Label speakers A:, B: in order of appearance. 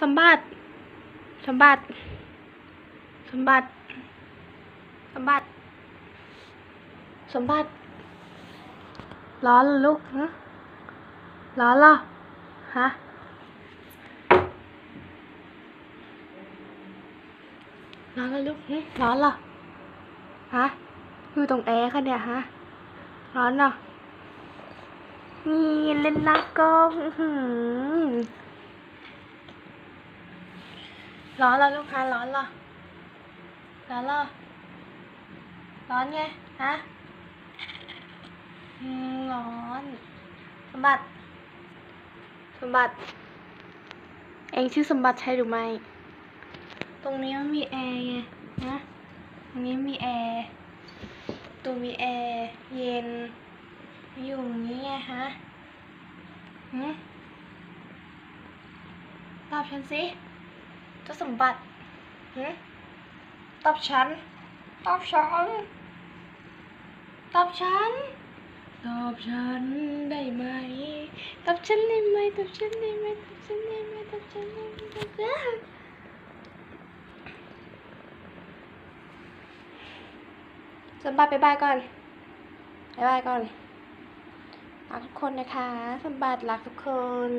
A: สมบัติ สมบัติ สมบัติ สมบัติ สมบัติ ร้อนลูกฮะร้อนเหรอฮะ ร้อนลูกหึร้อนเหรอฮะ อยู่ตรงแอร์ค่ะเนี่ยฮะ ร้อนเหรอนี่เล่นลากกง ร้อนแล้วลูกค้าร้อนเหรอร้อนเหรอร้อนไงฮะร้อนสมบัติ สมบัติ เองชื่อสมบัติใช่หรือไม่ ตรงนี้มันมีแอร์ไงนะตรงนี้มีแอร์ตรงมีแอร์เย็น อยู่อย่างนี้ไงฮะตอบฉันสิ จ้าสมบัติหืมตอบฉัน ตอบฉัน ตอบฉัน ตอบฉันได้ไหม ตอบฉันได้ไหม ตอบฉันได้ไหม ตอบฉันได้ไหม ตอบฉันได้ไหมตอบฉันสมบัติไปบายก่อนบายบายก่อนรักทุกคนนะคะ สมบัติรักทุกคน